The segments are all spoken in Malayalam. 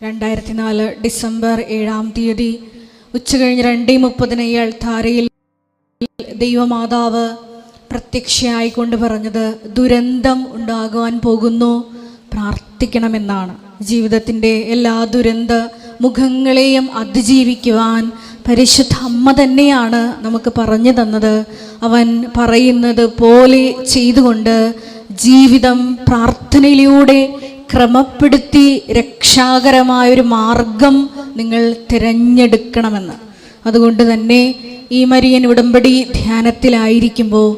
രണ്ടായിരത്തി നാല് ഡിസംബർ ഏഴാം തീയതി ഉച്ചകഴിഞ്ഞ് രണ്ടേ മുപ്പതിന് ഈ അൾത്താരയിൽ ദൈവമാതാവ് പ്രത്യക്ഷയായിക്കൊണ്ട് പറഞ്ഞത് ദുരന്തം ഉണ്ടാകുവാൻ പോകുന്നു പ്രാർത്ഥിക്കണമെന്നാണ്. ജീവിതത്തിന്റെ എല്ലാ ദുരന്ത മുഖങ്ങളെയും അതിജീവിക്കുവാൻ പരിശുദ്ധ അമ്മ തന്നെയാണ് നമുക്ക് പറഞ്ഞു തന്നത്. അവൻ പറയുന്നത് പോലെ ചെയ്തുകൊണ്ട് ജീവിതം പ്രാർത്ഥനയിലൂടെ ക്രമപ്പെടുത്തി രക്ഷാകരമായൊരു മാർഗം നിങ്ങൾ തിരഞ്ഞെടുക്കണമെന്ന്. അതുകൊണ്ട് തന്നെ ഈ മരിയൻ ഉടമ്പടി ധ്യാനത്തിലായിരിക്കുമ്പോൾ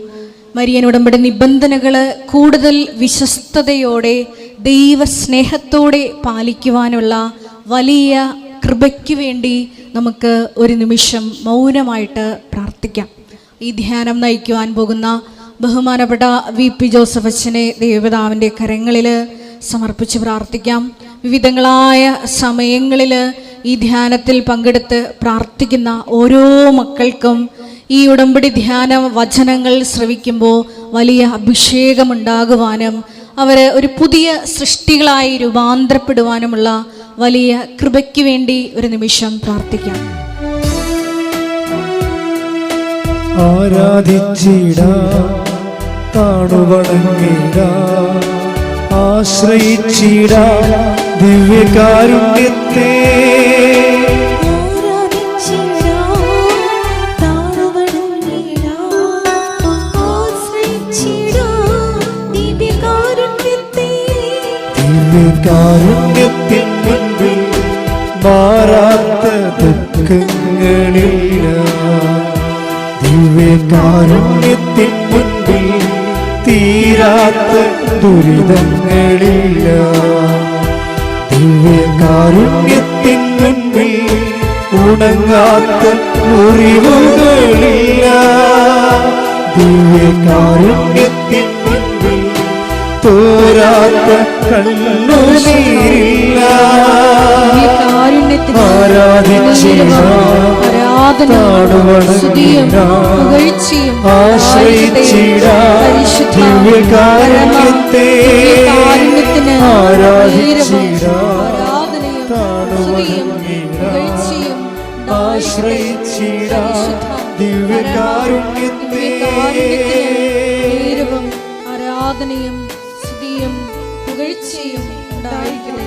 മരിയൻ ഉടമ്പടി നിബന്ധനകൾ കൂടുതൽ വിശ്വസ്തയോടെ ദൈവസ്നേഹത്തോടെ പാലിക്കുവാനുള്ള വലിയ കൃപയ്ക്ക് വേണ്ടി നമുക്ക് ഒരു നിമിഷം മൗനമായിട്ട് പ്രാർത്ഥിക്കാം. ഈ ധ്യാനം നയിക്കുവാൻ പോകുന്ന ബഹുമാനപ്പെട്ട വി പി ജോസഫ് അച്ഛനെ ദേവതാവിന്റെ കരങ്ങളിൽ സമർപ്പിച്ച് പ്രാർത്ഥിക്കാം. വിവിധങ്ങളായ സമയങ്ങളിൽ ഈ ധ്യാനത്തിൽ പങ്കെടുത്ത് പ്രാർത്ഥിക്കുന്ന ഓരോ മക്കൾക്കും ഈ ഉടമ്പടി ധ്യാന വചനങ്ങൾ ശ്രവിക്കുമ്പോൾ വലിയ അഭിഷേകമുണ്ടാകുവാനും അവർ ഒരു പുതിയ സൃഷ്ടികളായി രൂപാന്തരപ്പെടുവാനുമുള്ള വലിയ കൃപയ്ക്ക് വേണ്ടി ഒരു നിമിഷം പ്രാർത്ഥിക്കാം. ആരാധിച്ചിടാ കാണുവണങ്ങിട. ആശ്രയിച്ചിട ദിവ്യകാരുണ്യത്തെ. ദിവ്യകാരുണ്യത്തിൻ മുൻപിൽ മാറാത്ത ദുഃഖങ്ങളില്ല ദിവ്യകാരുണ്യത്തിൻ മുൻപിൽ തീരാത്ത ദുരിതങ്ങളില്ല. ദിവ്യകാരുണ്യത്തിൻ മുൻപിൽ ഉണങ്ങാത്ത മുറിവുകളില്ല. ദിവ്യകാരുണ്യത്തിൻ മുൻപിൽ തോരാത്ത കണ്ണുനീരില്ല. പുകഴ്ചയും ആശ്രയിച്ചിട. ദിവ്യകാരുണ്യത്തെ ആരാധനയും പുകഴ്ചയും ഉണ്ടായിരിക്കട്ടെ.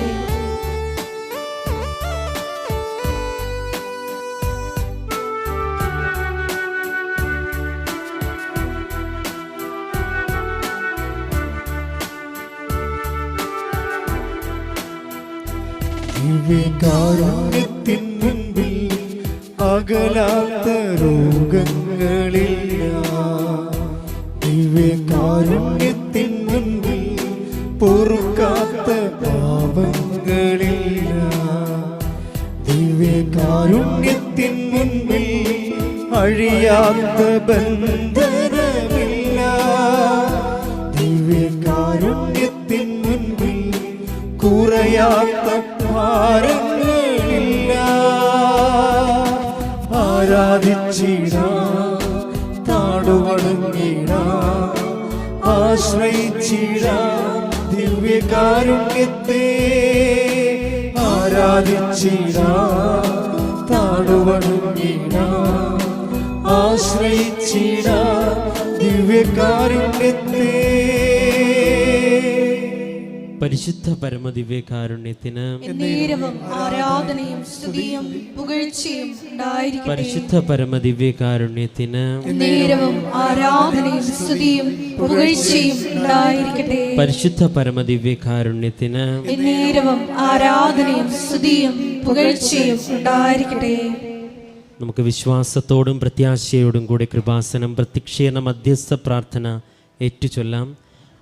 ദിവ്യകാരുണ്യത്തിൻ മുൻപിൽ അകലാത്ത രോഗങ്ങളില്ല പാപങ്ങളില്ല അഴിയാത്ത ബന്ധനമില്ല ആശ്രയിച്ചിട ദിവ്യകാരുണ്യത്തെ. പരിശുദ്ധ പരമ ദിവ്യകാരുണ്യത്തിന് ആരാധനയും സ്തുതിയും പുകഴ്ചയും ഉണ്ടായിരിക്കട്ടെ. പരിശുദ്ധ പരമ ദിവ്യകാരുണ്യത്തിന് ആരാധനയും സ്തുതിയും പുകഴ്ചയും ഉണ്ടായിരിക്കട്ടെ. പരിശുദ്ധ പരമ ദിവ്യകാരുണ്യത്തിന് ആരാധനയും സ്തുതിയും നമുക്ക് വിശ്വാസത്തോടും പ്രത്യാശയോടും കൂടി കൃപാസനം പ്രത്യക്ഷീണ മധ്യസ്ഥ പ്രാർത്ഥന ഏറ്റുചൊല്ലാം.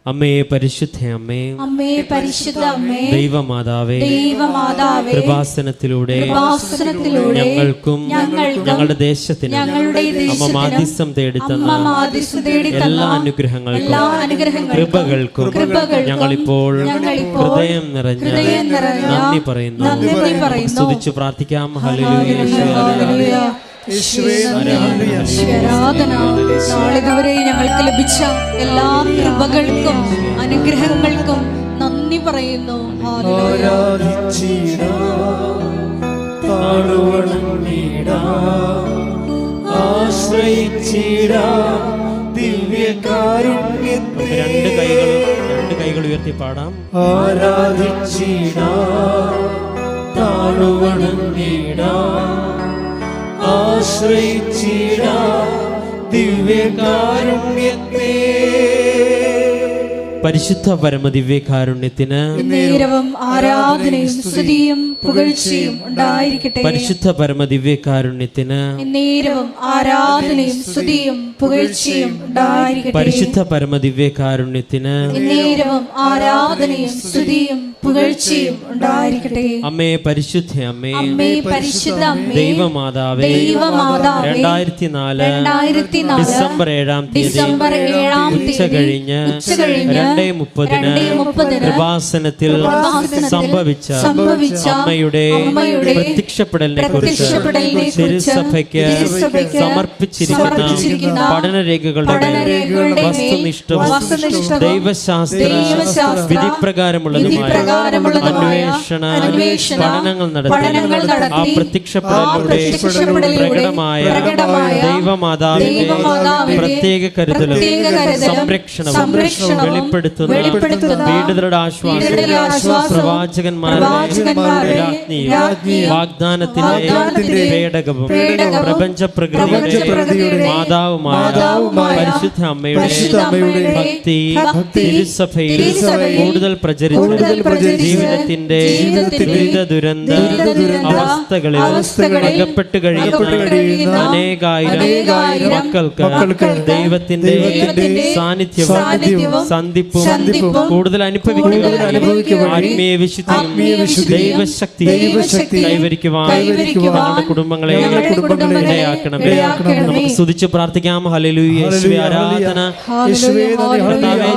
അമ്മേ പരിശുദ്ധ അമ്മേ. അമ്മേ പരിശുദ്ധ അമ്മേ. ദൈവമാതാവേ. ദൈവമാതാവേ. കൃപാസനത്തിലൂടെ കൃപാസനത്തിലൂടെ ഞങ്ങൾക്കും ഞങ്ങളുടെ ദേശത്തിനും ഞങ്ങളുടെ അമ്മ മാധ്യസ്ഥം തേടി അമ്മ തന്ന എല്ലാ അനുഗ്രഹങ്ങൾക്കും എല്ലാ അനുഗ്രഹങ്ങൾക്കും കൃപകൾക്കും കൃപകൾക്കും ഞങ്ങളിപ്പോൾ ഞങ്ങളിപ്പോൾ ഹൃദയം നിറഞ്ഞ ഹൃദയം നിറഞ്ഞ നന്ദി പറയുന്നു. നന്ദി പറയുന്നു. സ്തുതിച്ചു പ്രാർത്ഥിക്കാം. ഹല്ലേലൂയ. ഹല്ലേലൂയ. ആരാധന നാളിതുവരെ ഞങ്ങൾക്ക് ലഭിച്ച എല്ലാ കൃപകൾക്കും അനുഗ്രഹങ്ങൾക്കും നന്ദി പറയുന്നു. രണ്ട് കൈകളും രണ്ട് കൈകൾ ഉയർത്തി പാടാം. ആരാധിച്ചിടാം താണുവണങ്ങിടാം ആശ്രയിച്ചിടാം ദിവ്യകാരുണ്യത്തെ. പരിശുദ്ധ പരമ ദിവ്യകാരുണ്യത്തിന് ആരാധനയും സ്തുതിയും പുകഴ്ചയും ഉണ്ടായിരിക്കട്ടെ. പരിശുദ്ധ പരമ ദിവ്യകാരുണ്യത്തിന് ആരാധനയും സ്തുതിയും പുകഴ്ചയും ഉണ്ടായിരിക്കട്ടെ. പരിശുദ്ധ പരമ ദിവ്യകാരുണ്യത്തിന് ആരാധനയും സ്തുതിയും പുകഴ്ചയും ഉണ്ടായിരിക്കട്ടെ. അമ്മേ പരിശുദ്ധ അമ്മേ അമ്മേ പരിശുദ്ധ ദൈവമാതാവേ ദൈവമാതാവേ രണ്ടായിരത്തി നാല് ഡിസംബർ ഏഴാം തീയതി ഡിസംബർ ഏഴാം ഉച്ച തീയതി കഴിഞ്ഞ് ഉച്ച കഴിഞ്ഞ് രണ്ടേ മുപ്പതിന് കൃപാസനത്തിൽ സംഭവിച്ച അമ്മയുടെ പ്രത്യക്ഷപ്പെടലിനെ കുറിച്ച് തിരുസഭയ്ക്ക് തിരുസഭയ്ക്ക് സമർപ്പിച്ചിരിക്കുന്ന പഠനരേഖകളുടെ വസ്തുനിഷ്ഠവും ദൈവശാസ്ത്ര വിധിപ്രകാരമുള്ളതുമായ അന്വേഷണ പഠനങ്ങൾ നടത്തി ആ പ്രത്യക്ഷപ്പെടലിലൂടെ പ്രകടമായ ദൈവമാതാവിന്റെ പ്രത്യേക കരുതലും സംരക്ഷണവും സംരക്ഷണവും വെളിപ്പെടുത്തുന്ന ആശ്വാസം പ്രവാചകന്മാരുടെ വാഗ്ദാനത്തിന്റെ പേടകവും പ്രപഞ്ച പ്രകൃതിയുടെ മാതാവുമായ പരിശുദ്ധ അമ്മയുടെ ഭക്തി തിരുസഭയിൽ കൂടുതൽ പ്രചരിച്ച ജീവിതത്തിന്റെ ദുരിത ദുരന്ത അവസ്ഥകളിൽ അകപ്പെട്ട് കഴിയുന്ന അനേകായിരം മക്കൾക്ക് ദൈവത്തിന്റെ സാന്നിധ്യവും സാന്നിധ്യവും സന്ധിപ്പും സന്ധിപ്പും കൂടുതൽ അനുഭവിക്കുക ആത്മീയ വിശുദ്ധി ദൈവശക്തി കൈവരിക്കുവാൻ കൈവരിക്കുവാൻ കുടുംബങ്ങളെ കുടുംബങ്ങളെ. നമുക്ക് സ്തുതിച്ച് പ്രാർത്ഥിക്കാം ആരാധന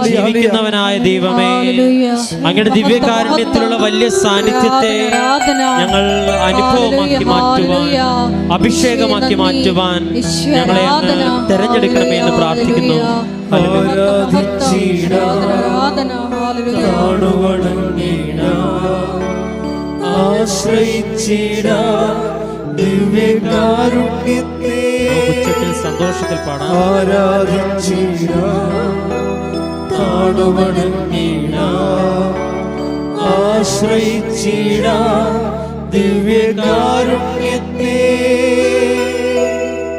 ജീവിക്കുന്നവനായ ദൈവമേ. അങ്ങയുടെ ദിവ്യകാരുണ്യത്തിലുള്ള വലിയ സാന്നിധ്യത്തെ ഞങ്ങൾ അനുഭവമാക്കി മാറ്റുവാൻ. അഭിഷേകമാക്കി മാറ്റുവാൻ. ഞങ്ങളെ. തെരഞ്ഞെടുക്കണമേ എന്ന് പ്രാർത്ഥിക്കുന്നു ഹല്ലേലൂയ. ആരാധിച്ചിടാം ആരാധന. ഹല്ലേലൂയ. ആശ്രയിച്ചിടാം ദിവ്യകാരുണ്യത്തെ ഉച്ചത്തിൽ സന്തോഷത്തിൽ പാടാം ആരാധിച്ചിടാം താണുവണങ്ങിടാം ആശ്രയിച്ചിടാം ദിവ്യകാരുണ്യത്തെ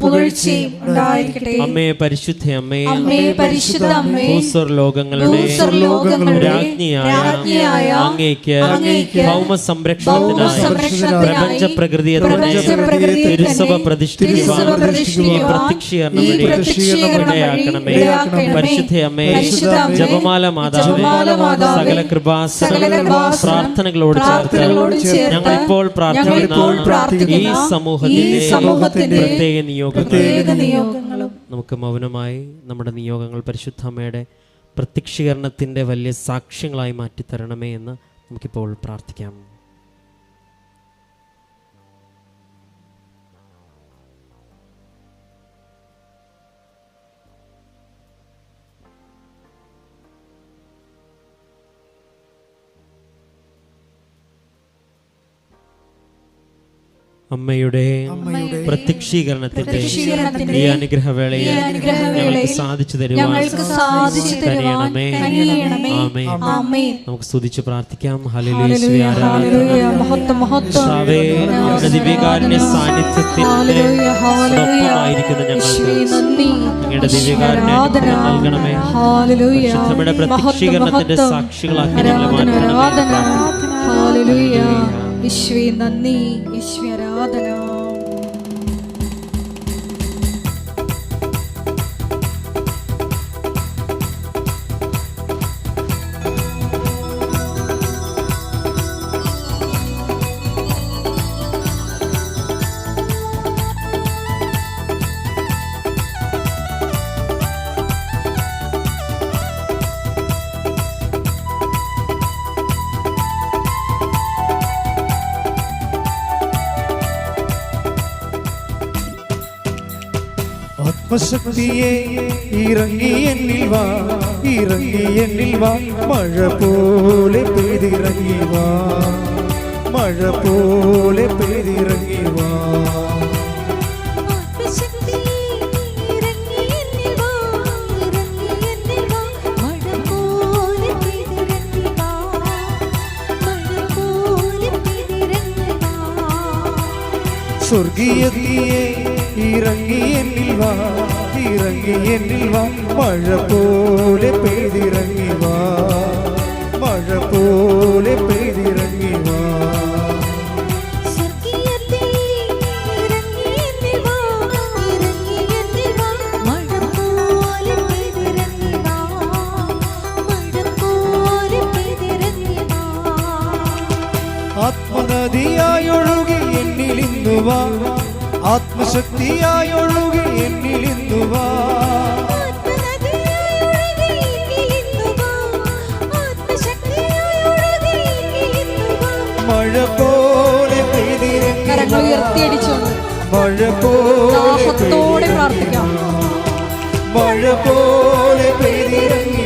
പുകഴ്ചയും ഉണ്ടായിരിക്കട്ടെ. അമ്മേ പരിശുദ്ധ അമ്മേ. അമ്മേ പരിശുദ്ധ അമ്മേ. ഭൂസ്വർ ലോകങ്ങളുടെ ഭൂസ്വർലോകങ്ങളുടെ രാജ്ഞിയായ രാജ്ഞിയായ അങ്ങേക്ക് അങ്ങേക്ക് ഭൗമ സംരക്ഷണത്തിനായി ഭൗമസംരക്ഷണത്തിനായി പ്രപഞ്ച പ്രകൃതിയെ തന്നെ തിരുസഭ പ്രതിഷ്ഠിക്കുവാൻ ഈ പ്രത്യക്ഷീകരണം ഇടയാക്കണമേ. പരിശുദ്ധ അമ്മേ. ജപമാല മാതാവേ. സകല കൃപാസന പ്രാർത്ഥനകളോട് ചേർത്ത് ഞങ്ങളിപ്പോൾ ഞങ്ങളിപ്പോൾ പ്രാർത്ഥിക്കുന്ന ഈ സമൂഹത്തിന്റെ പ്രത്യേക പ്രത്യേക നിയോഗങ്ങളും നമുക്ക് മൗനമായി നമ്മുടെ നിയോഗങ്ങൾ പരിശുദ്ധമ്മയുടെ പ്രത്യക്ഷീകരണത്തിന്റെ വലിയ സാക്ഷ്യങ്ങളായി മാറ്റിത്തരണമേ എന്ന് നമുക്കിപ്പോൾ പ്രാർത്ഥിക്കാം. അമ്മയുടെ പ്രത്യക്ഷീകരണത്തിന്റെ ഈ അനുഗ്രഹവേളയിൽ ഞങ്ങൾക്ക് സാധിച്ചു തരുവാൻ. നമുക്ക് സ്തുതിച്ച് പ്രാർത്ഥിക്കാം. ദിവ്യകാരുണ്യ സാന്നിധ്യത്തിന്റെ യേശുവേ, ഞങ്ങൾക്ക് ദിവ്യകാരുണ്യ ആരാധന. നൽകണമേ. ഹല്ലേലൂയ. പ്രത്യക്ഷീകരണത്തിന്റെ സാക്ഷികളാക്കി ഞങ്ങളെ മാറ്റണമേ. യേശുവേ, നന്ദി. യേശുവേ, ആരാധന ആത്മശക്തിയെ ഇറങ്ങി എന്നിൽ വാ ഇറങ്ങി എന്നിൽ വാ മഴ പോലെ പെയ്തിറങ്ങി വാ മഴ പോലെ പെയ്തിറങ്ങി വാ ആത്മശക്തി ഇറങ്ങി എന്നിൽ വാ ഇറങ്ങി എന്നിൽ വാ. മഴ പോലെ പെയ്തിറങ്ങി വാ മഴ പോലെ പെയ്തിറങ്ങി വാ. സ്വർഗീയതയെ ഇറങ്ങി ആത്മനദിയായി ഒഴുകി എന്നിൽ ഇന്നു വാ ആത്മശക്തിയായി ഒഴുകി എന്നിൽ മഴ പോലെ കരങ്ങൾ ഉയർത്തിയടിച്ചുകൊണ്ട് മഴ പോലെ പ്രാർത്ഥിക്കാം. മഴ പോലെ പെയ്തിറങ്ങി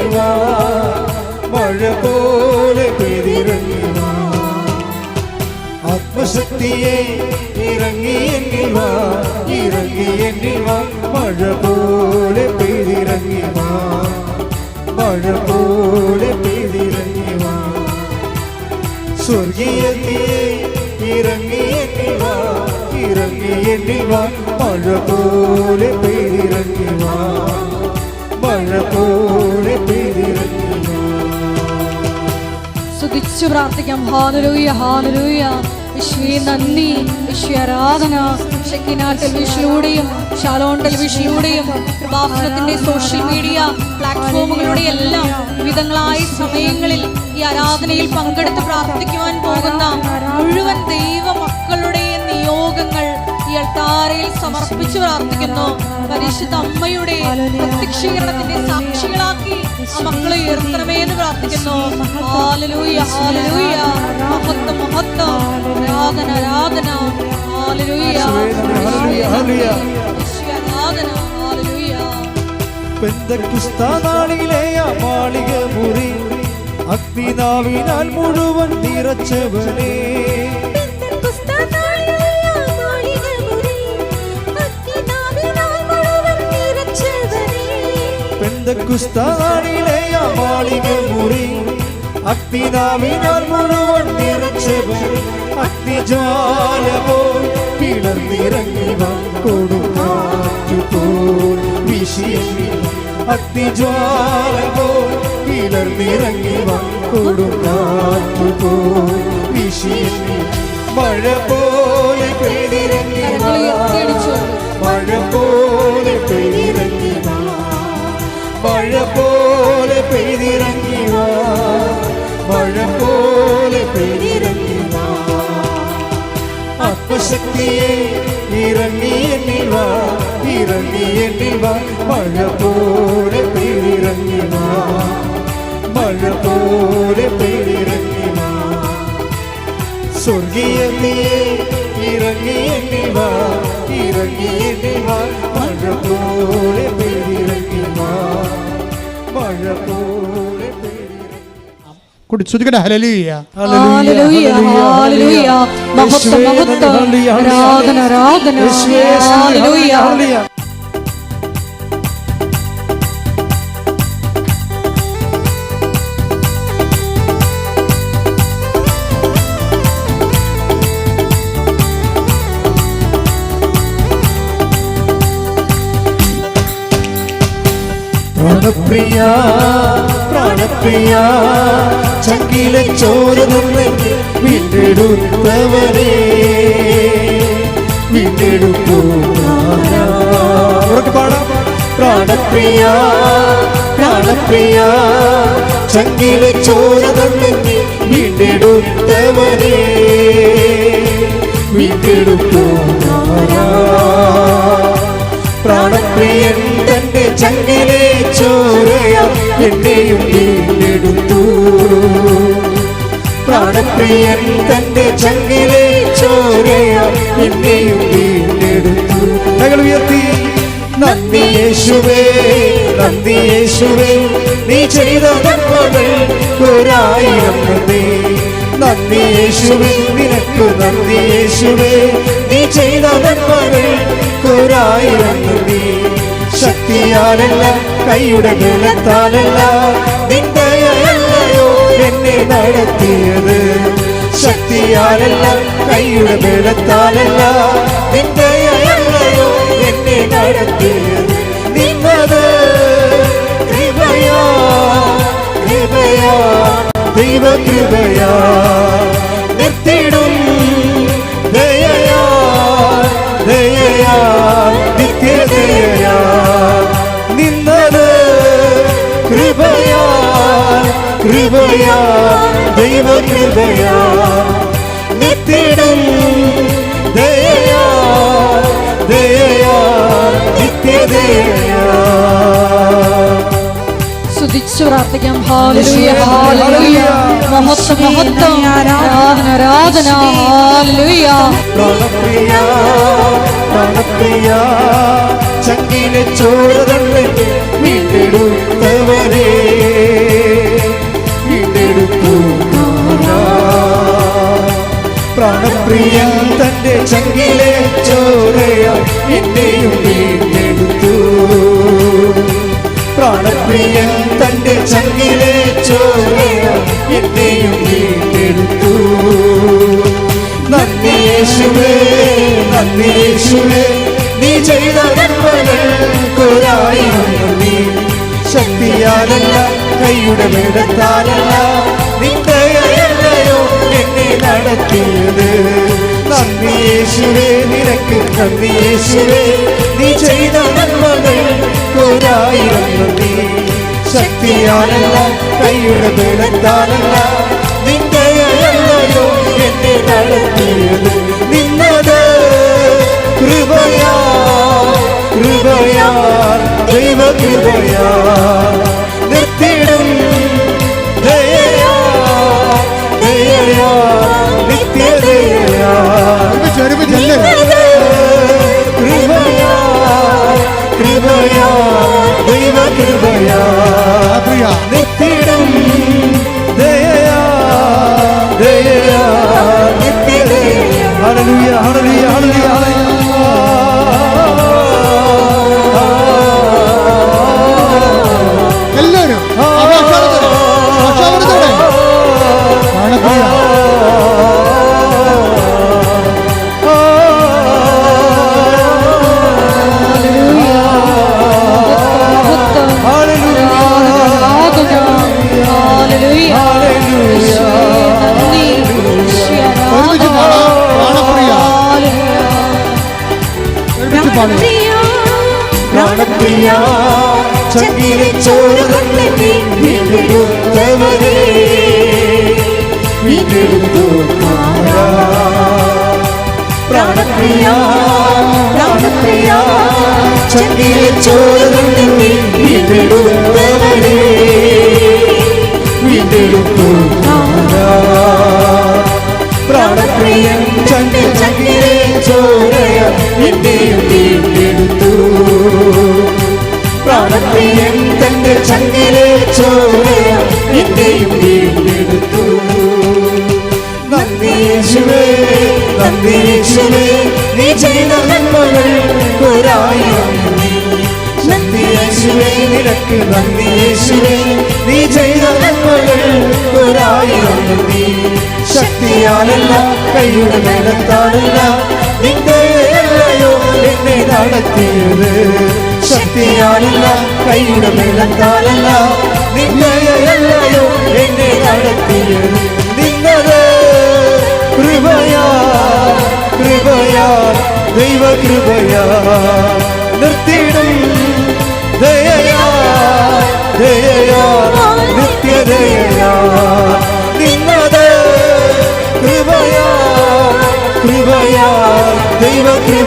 മഴ പോലെ ആത്മശക്തിയെ ഇറങ്ങി എന്നിൽ വാ ഇറങ്ങി എന്നിൽ വാ. മഴ പോലെ പെയ്തിറങ്ങി വാ. മഴ പോലെ പെയ്തിറങ്ങി വാ. സ്വർഗീയത്തിയെ ഇറങ്ങി എന്നിൽ വാ ഇറങ്ങി എന്നിൽ വാ. മഴ പോലെ പെയ്തിറങ്ങി വാ. മഴ പോലെ പെയ്തിറങ്ങി വാ. സ്തുതിച്ചു പ്രാർത്ഥിക്കാം. ഹാലലൂയ ഹാലലൂയ. യേശുവേ നന്ദി യേശുവേ ആരാധന ഷെക്കിന ടെലിവിഷനിലൂടെയും ഷാലോൺ ടെലിവിഷനിലൂടെയും പ്രഭാഷണത്തിന്റെ സോഷ്യൽ മീഡിയ പ്ലാറ്റ്ഫോമുകളുടെ എല്ലാം വിവിധങ്ങളായ സമയങ്ങളിൽ ഈ ആരാധനയിൽ പങ്കെടുത്ത് പ്രാർത്ഥിക്കുവാൻ പോകുന്ന മുഴുവൻ ദൈവ മക്കളുടെയും നിയോഗങ്ങൾ ഈ അൾത്താരയിൽ സമർപ്പിച്ചു പ്രാർത്ഥിക്കുന്നു. പരിശുദ്ധ അമ്മയുടെ പ്രത്യക്ഷീകരണത്തിന്റെ സാക്ഷികളാക്കി മക്കളെ ഉയർത്തണമേ എന്ന് പ്രാർത്ഥിക്കുന്നു. ആലലൂയ ആലലൂയ മഹത്വം മഹത്വം. ആരാധന ആരാധന. ആലലൂയ. ആരാധന. മാളിക മുറി അഗ്നിനാവിനാൽ മുഴുവൻ നിറച്ചവനെ. പെന്തക്കുസ്ത മാളിക മുറി അഗ്നിനാവിനാൽ മുഴുവൻ നിറച്ചവനെ അഗ്നിജ്വാല പിളർന്നിറങ്ങി കൊടുക്കാറ്റു പോൽ വീശിയെങ്ങി അഗ്നിജ്വാല പിളർന്നിറങ്ങി കൊടുക്കാറ്റു പോൽ വീശിയെങ്ങി മഴ പോലെ പെയ്തിറങ്ങി മഴ പോലെ പെയ്തിറങ്ങി. മഴ പോലെ പെയ്തിറങ്ങി വാ മഴ പോലെ പെയ്തിറങ്ങി വാ ആത്മശക്തിയെ ഇറങ്ങി എന്നിൽ വാ ഇറങ്ങി എന്നിൽ വാ. മഴ പോലെ പെയ്തിറങ്ങി വാ മഴ പോലെ പെയ്തിറങ്ങി വാ സ്വർഗീയതയെ ഇറങ്ങി മഴ പോലെ ഹല്ലേലൂയ. ഹല്ലേലൂയ ഹലലിയ ഹാലലൂയ ഹാലലൂയ മഹത്വം മഹത്വം ആരാധന ആരാധന. ഹാലലൂയ പ്രാണപ്രിയ പ്രാണപ്രിയ ചക്കിലെ ചോര വീണ്ടെടുത്തു പാടാം. പ്രാണപ്രിയ പ്രാണപ്രിയ ചങ്കിലെ ചോര തന്നെ വീണ്ടെടുത്തവനെ. വീണ്ടെടുത്തു പ്രാണപ്രിയൻ തന്റെ ചങ്കിലെ ചോരയ എന്നെയും വീണ്ടെടുത്തു. പ്രാണപ്രിയൻ തന്റെ ചങ്കിലെ ചോരയ എന്നെയും വീണ്ടെടുത്തു. ഞങ്ങൾ ഉയർത്തി. നന്ദി യേശുവേ നന്ദി യേശുവേ. നീ ചെയ്ത നന്മകൾ ഒരായിരം നന്ദി നന്ദി യേശുവേ നിനക്ക് നന്ദി യേശുവേ. നീ ചെയ്ത നന്മകൾ ഒരായിരം നന്ദി ശക്തിയാലല്ല കൈയുടെ ബലത്താലല്ല നിന്ദയല്ലയോ എന്നെ നടത്തിയത് ശക്തിയാലല്ല കൈയുടെ ബലത്താലല്ല നിന്ദയല്ലയോ എന്നെ നടത്തിയത് നിന്നത് കൃപയാ കൃപയാ ദൈവ കൃപയാ നിർത്തിടും കൃപയാ ദൈവ കൃപയാ നിത്യടും ദയയാ ദയയാ നിത്യദയയാ. സ്തുതിച്ചു പ്രാർത്ഥിക്കാം. ഹാലലുയ ഹാലലുയ മഹത്വം മഹത്വം. ആരാധന ആരാധന. ഹാലലുയ പ്രാണപ്രിയ പ്രാണപ്രിയ ചങ്കിലെ ചോരതള്ളെ വീണ്ടെടുത്തവരെ പ്രാണപ്രിയൻ തന്റെ ചങ്കിലെ ചോരയാടുത്തു എന്നെയും തന്റെ ചങ്കിലെ ചോരയാടുത്തു എന്നെയും വീണ്ടെടുത്തു. നന്ദി യേശുവേ നന്ദി യേശുവേ നീ ചെയ്ത നന്മകൾ കൊരായിരം നന്ദി ശക്തിയാലല്ല കൈയുടെ വേടത്താലല്ല നിന്റെ എന്നെ നടത്തിയത്. നന്ദി യേശുവേ നിനക്ക് നന്ദി യേശുവേ. നീ ചെയ്ത നന്മകൾ കൊരായിരം നന്ദി ശക്തിയാലല്ല കൈയുടെ ബലത്താലല്ല. നിന്റെയല്ലയോ എന്നെ നടത്തിയത്. നിന്നത് കൃപയാ കൃപയാ ദൈവ കൃപയാ നിർത്തിടും നിത്യടും ദയയാ ദയയാ നിത്യദയയാ ഹല്ലേലൂയ ഹല്ലേലൂയ ഹല്ലേലൂയ. വീണ്ടെടുത്തു. പ്രാണപ്രിയൻ ചന്റെ ചങ്കിലെ ചോരയ എന്നെയും വീണ്ടെടുത്തു പ്രാണപ്രിയൻ തന്റെ ചങ്കിലെ ചോരയ എന്നെയും വീണ്ടെടുത്തു നന്ദി യേശുവേ നന്ദി യേശുവേ നീ ചെയ്ത നന്മകൾ ഒരായിരം യേശുവേ നിനക്ക് നന്ദി യേശുവേ. നീ ചെയ്ത നന്മകൾ ഒരായിരം നന്ദി ശക്തിയാലല്ല കൈയുടെ മേലത്താലല്ല. നിന്റെ അല്ലയോ എന്നെ നടത്തിയത് ശക്തിയാലല്ല കൈയുടെ മേലത്താലല്ല. നിന്റെ എന്നെ നടത്തിയത് നിന്നത് കൃപയാ കൃപയാ ദൈവ കൃപയാ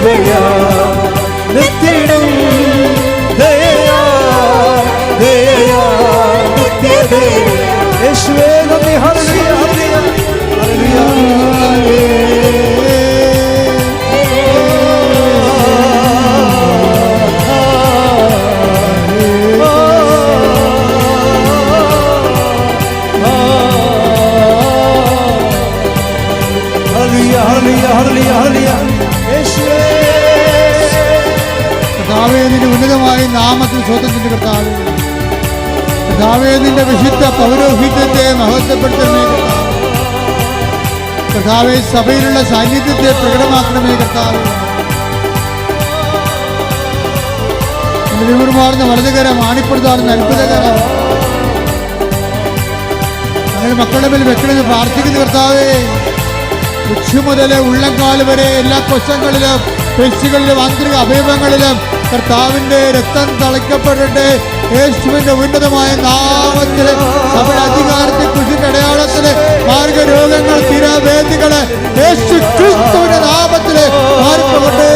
ദൈവ ദാവേദിന്റെ ഉന്നതമായ നാമത്തിൽ സ്വതന്ത്ര കർത്താവ്. ദാവേദിന്റെ വിശുദ്ധ പൗരോഹിത്യത്തെ മഹത്വപ്പെടുത്തണമേ കർത്താവെ. സഭയിലുള്ള സാന്നിധ്യത്തെ പ്രകടമാക്കണമേ കർത്താവ്. നിലവിലുമാർന്ന വലതുകരം ആണിപ്പെടുത്താറുന്ന അത്ഭുതകരം. അങ്ങനെ മക്കളുടെ മേൽ വെക്കണമെന്ന് പ്രാർത്ഥിക്കുന്നു കർത്താവേ. ഉച്ച മുതൽ ഉള്ളംകാൽ വരെ എല്ലാ കൊച്ചങ്ങളിലും പെൽസുകളിലും ആന്തരിക അവയവങ്ങളിലും കർത്താവിന്റെ രക്തം തളിക്കപ്പെടട്ടെ. യേശുവിന്റെ ഉന്നതമായ നാമത്തിൽ അവരുടെ അധികാരത്തെ കുറിച്ചിന്റെ അടയാളത്തിൽ മാർഗരോഗങ്ങൾ സ്ഥിരവേദികൾ യേശു ക്രിസ്തുവിന്റെ നാമത്തിൽ മാറിപ്പോകട്ടെ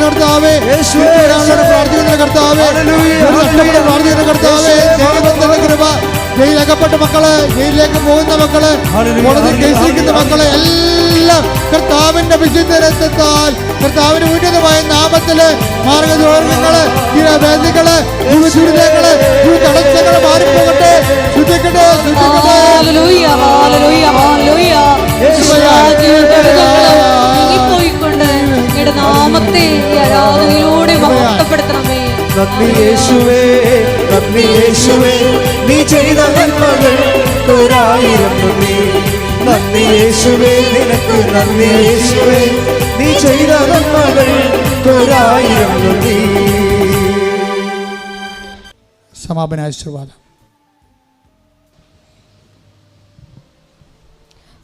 കർത്താവേ പ്രാർത്ഥിക്കുന്ന കർത്താവേ പ്രാർത്ഥിക്കുന്ന കർത്താവേ ദൈവത്തിന്റെ കൃപ ജയിലകപ്പെട്ട മക്കൾ ജയിലിലേക്ക് പോകുന്ന മക്കൾ കോടതി കേസിരിക്കുന്ന മക്കളെ എല്ലാം കർത്താവിന്റെ വിശുദ്ധ രക്തത്താൽ കർത്താവിന്റെ ഉന്നതമായ നാമത്തിൽ മാർഗദോഷങ്ങൾ വേദികൾ ദുരിതങ്ങൾ തടസ്സങ്ങൾ മാറിപ്പോകട്ടെ ശുദ്ധിക്കട്ടെ ശുദ്ധിക്കട്ടെ അങ്ങയുടെ നാമത്തെ ഈ ആരാധനയിലൂടെ മഹത്വപ്പെടുത്തണമേ. നന്ദി യേശുവേ നന്ദി യേശുവേ. നീ ചെയ്ത നന്മകൾ ഒരായിരം നന്ദി. നന്ദി യേശുവേ നിനക്ക് നന്ദി യേശുവേ. നീ ചെയ്ത നന്മകൾ ഒരായിരം നന്ദി. സമാപന ആശീർവാദം.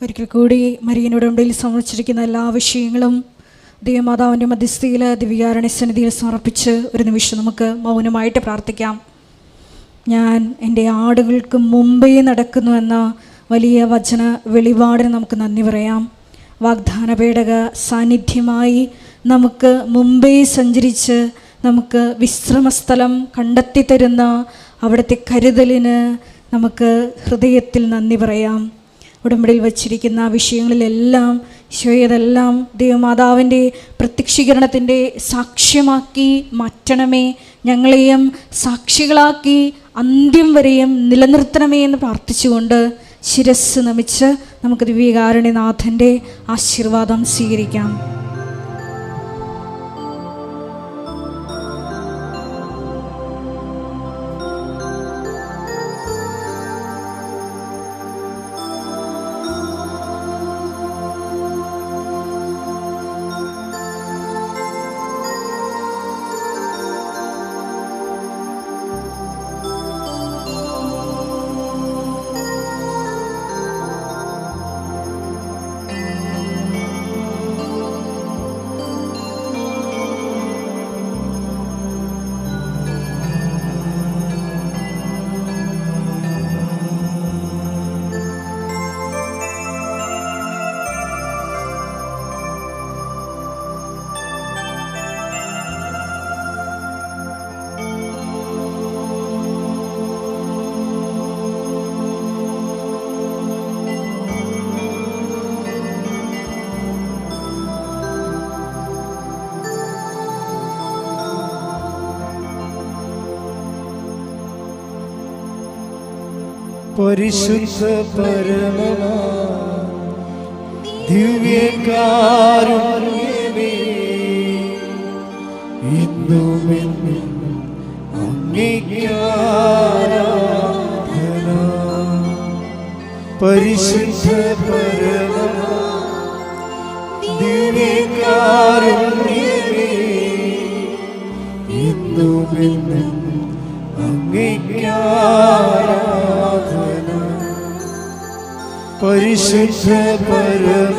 ഒരിക്കൽ കൂടി മരിയനോട് ഉണ്ടെങ്കിൽ സമർപ്പിച്ചിരിക്കുന്ന എല്ലാ വിഷയങ്ങളും ദൈവമാതാവിന്റെ മധ്യസ്ഥയിൽ ദിവ്യാരണ സന്നിധിയിൽ സമർപ്പിച്ച് ഒരു നിമിഷം നമുക്ക് മൗനമായിട്ട് പ്രാർത്ഥിക്കാം. ഞാൻ എന്റെ ആടുകൾക്ക് മുമ്പേ നടക്കുന്നുവെന്ന വലിയ വചന വെളിപാടിന് നമുക്ക് നന്ദി പറയാം. വാഗ്ദാന പേടക സാന്നിധ്യമായി നമുക്ക് മുമ്പേ സഞ്ചരിച്ച് നമുക്ക് വിശ്രമസ്ഥലം കണ്ടെത്തി തരുന്ന അവിടുത്തെ കരുതലിന് നമുക്ക് ഹൃദയത്തിൽ നന്ദി പറയാം. ഉടമ്പടിയിൽ വച്ചിരിക്കുന്ന വിഷയങ്ങളിലെല്ലാം ഈശോയതെല്ലാം ദൈവമാതാവിന്റെ പ്രത്യക്ഷീകരണത്തിന്റെ സാക്ഷ്യമാക്കി മാറ്റണമേ. ഞങ്ങളെയും സാക്ഷികളാക്കി അന്ത്യം വരെയും നിലനിർത്തണമേ എന്ന് പ്രാർത്ഥിച്ചുകൊണ്ട് ശിരസ് നമിച്ച് നമുക്ക് ദിവ്യകാരുണ്യനാഥന്റെ ആശീർവാദം സ്വീകരിക്കാം. പരിശുദ്ധ പരമ ദിവ്യകാരുണ്യമേ ഇന്നും എന്നും അങ്ങേക്കാരാധന പരിശുദ്ധ പരമ ദിവ്യകാരുണ്യമേ ഇന്നും എന്നും അങ്ങേക്കാരാധന പരിശുദ്ധ പരമ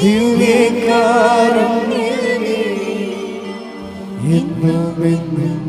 ദിവ്യകാരുണ്യമേ എന്നും എന്നും